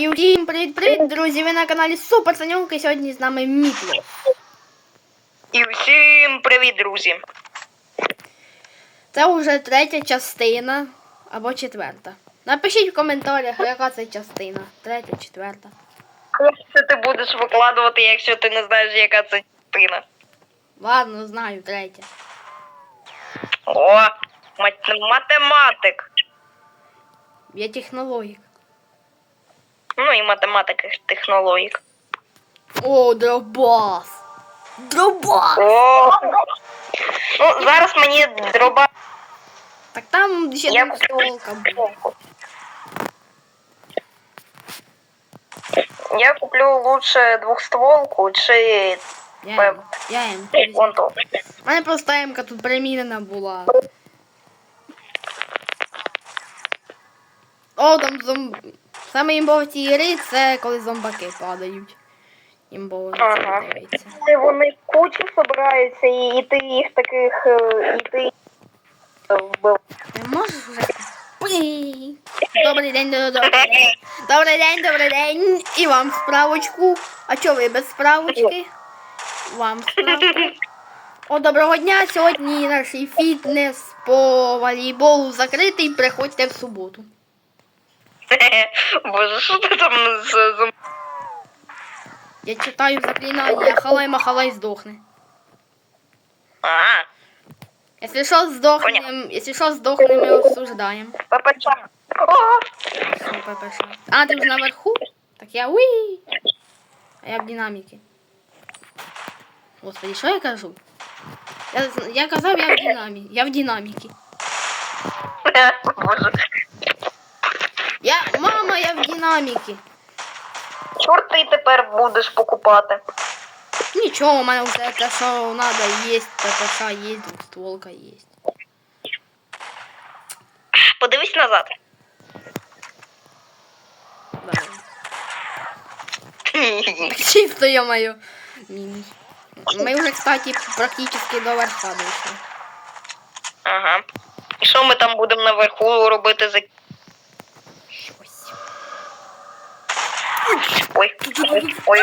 І всім привіт-привіт, друзі! Ви на каналі Супер Саньок і сьогодні з нами Мітло. І всім привіт, друзі! Це вже третя частина або четверта. Напишіть в коментарях, яка це частина. Третя, четверта. Це ти будеш викладувати, якщо ти не знаєш, яка це частина? Ладно, знаю, третя. О, мат- математик. Я технологік. Ну і математика технологік. О, дробас! Дробас! О! Ну, зараз мені дроба. Так там ще Я двостволка куплю. була. Я куплю лучше двохстволку чи Я, Пеп. М. я М. вон то. У мене просто М-ка тут примінена була. О, там зомб... Саме імбові ці ігри це коли зомбаки падають. Імбово Ага. дивиться. Вони в кучу збираються і, і ти їх таких, е, і ти вбив. Ти можеш вже. Пий. Добрий день, добрий день. Добрий день, добрий день. І вам справочку. А чого ви без справочки? Вам справку. О, доброго дня. Сьогодні наш фітнес по волейболу закритий. Приходьте в суботу. Боже, що ти там з, з... Я читаю заклинання, халай махалай здохне. А, Якщо що, здохнем, якщо що, здохнем, ми осуждаємо. ППЧ. О, Ну, ППШ. А, ти вже наверху? Так я уї. А я в динаміки. Господи, що я кажу? Я, я казав, я в динаміки. Я в динаміки. Боже. Я, в динаміки. Чорт ти тепер будеш покупати. Нічого, у мене вже те, що треба, є, ППШ є, стволка є. Подивись назад. Давай. Чисто я мою. Мінус. Ми вже, кстати, практично до верха дійшли. Ага. І що ми там будемо наверху робити за. Ой, ой, ой.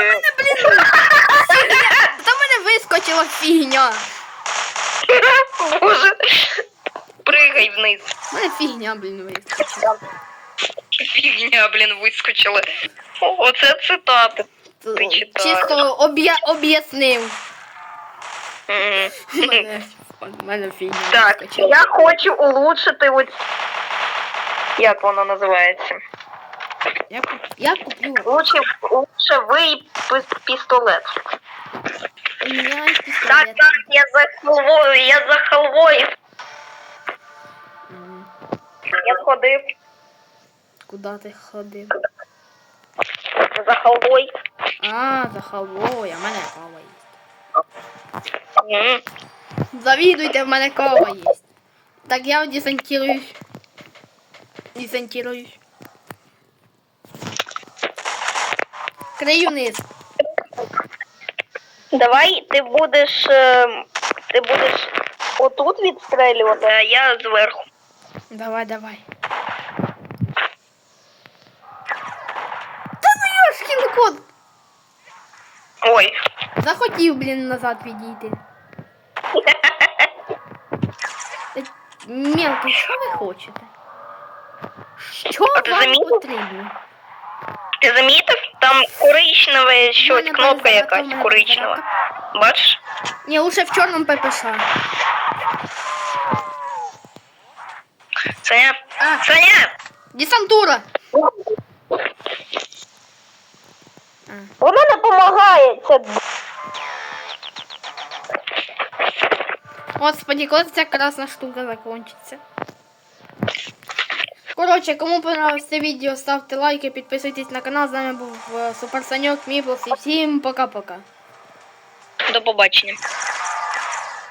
Та мене вискочила фігня. Боже. Пригай вниз. У мене фігня, блін, вискочила. Фігня, блін, вискочила. Оце цитати. Ти читаєш. Чисто об'я... об'яснив. Мгм. Мене, мене фігня Так, вискочила. я хочу улучшити ось. Як воно називається? Я, я куплю. Лучше, лучшевий пис- пістолет. У мене є Так, пістолет. так, я за халвою, я за халвою. М, Я сходив Куди ти ходив? за халвою. А, за халвою, а в мене кава є. М. Завідуйте, в мене кава є. Так, я десантируюсь. Десантируюсь. Крию низ. Давай ти будеш. е, Ти будеш отут відстрелювати, а я зверху. Давай, давай. Та ну ёшкін кот! Ой. Захотів, блін, назад відійти. Та, Мелкий, що ви хочете? Що А ти вам замітив? потрібно? Ти замітив? Там коричневе щось, кнопка якась коричнева. Бачиш? Ні, лучше в чорному ППШ. Саня. А, Саня! десантура! Воно не допомагає. Це Господи, коли ця красна штука закончиться. Коротше, кому понравилось це відео, ставте лайки, підписуйтесь на канал. З нами був Суперсаньок, Супер Саньок, Міблс і всім пока-пока. До побачення.